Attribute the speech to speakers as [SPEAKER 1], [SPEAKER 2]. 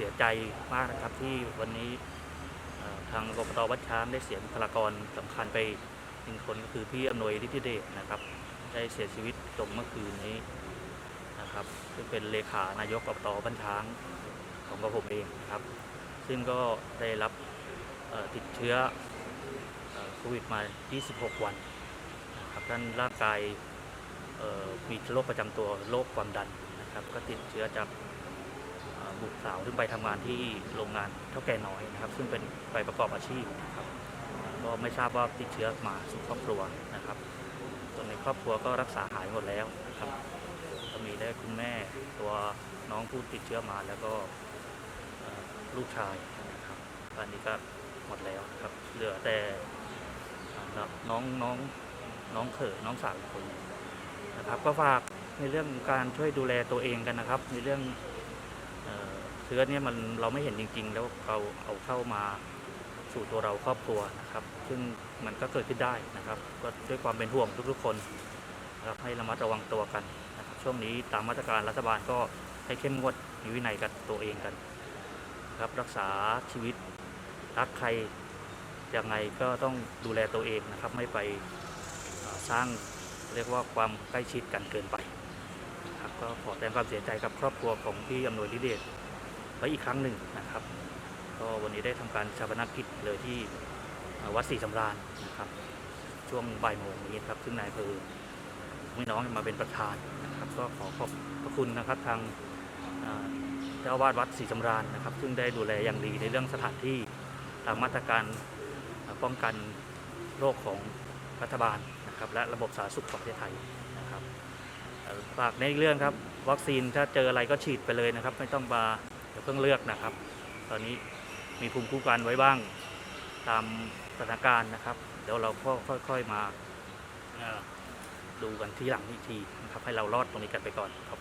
[SPEAKER 1] สียใจมากนะครับที่วันนี้ทางกกตวัดช้างได้เสียบุคลากรสำคัญไปหนึ่งคนก็คือพี่อำนวยฤทธิเดชนะครับ ได้เสียชีวิตลงเมื่อคืนนี้นะครับซึ่งเป็นเลขานายกอบตบ้านช้างของกระผมเองนะครับ ซึ่งก็ได้รับติดเชื้อโควิดมา 26 วันนะครับท่านร่างกายมีโรคประจำตัวโรคความดันนะครับ ก็ติดเชื้อจาก บุตรสาวซึ่งไปทำงานที่โรงงานเท่าแก่น้อยนะครับ ซึ่งเป็นไปประกอบอาชีพนะครับก็ไม่ทราบว่าติดเชื้อมาสู่ครอบครัวนะครับส่วนในครอบครัวก็รักษาหายหมดแล้วนะครับก็มีได้คุณแม่ตัวน้องผู้ติดเชื้อมาแล้วก็ลูกชายนะครับตอนนี้ก็หมดแล้วครับ เหลือแต่น้องน้องน้องเขยน้องสาวคนนะครับ ก็ฝากในเรื่องการช่วยดูแลตัวเองกันนะครับ ในเรื่อง เชื้อเนี่ยมันเราไม่เห็นจริง ๆ แล้วเราเอาเข้ามาสู่ตัวเราครอบครัวนะครับ ซึ่งมันก็เกิดขึ้นได้นะครับ ก็ด้วยความเป็นห่วงทุกๆ คนนะครับให้ระมัดระวังตัวกันนะครับช่วงนี้ตามมาตรการรัฐบาลก็ให้เข้มงวดมีวินัยกับตัวเองกันนะครับรักษาชีวิตรักใครยังไงก็ต้องดูแลตัวเองนะครับ ไม่ไปสร้างเรียกว่าความใกล้ชิดกันเกินไป ก็ขอแสดงความเสียใจกับครอบครัวของพี่อำนวยทธิเดชไว้อีกครั้งหนึ่งนะครับ ก็วันนี้ได้ทำการชาปนกิจเลยที่วัดศรีสำราญนะครับ ช่วงบ่ายโมงนี้ครับ ซึ่งนายเภอพี่น้องมาเป็นประธานนะครับ ก็ขอขอบพระคุณนะครับทางเจ้าวาสวัดศรีสำราญนะครับ ซึ่งได้ดูแลอย่างดีในเรื่องสถานที่ตามมาตรการป้องกันโรคของรัฐบาลนะครับ และระบบสาธารณสุขของประเทศไทย ฝากในเรื่องครับ วัคซีนถ้าเจออะไรก็ฉีดไปเลยนะครับ ไม่ต้องมาเดี๋ยวเพิ่งเลือกนะครับ ตอนนี้มีภูมิคุ้มกันไว้บ้างตามสถานการณ์นะครับ เดี๋ยวเราก็ค่อยๆมาดูกันที่หลังอีกทีนะครับให้เรารอดตรงนี้กันไปก่อนครับ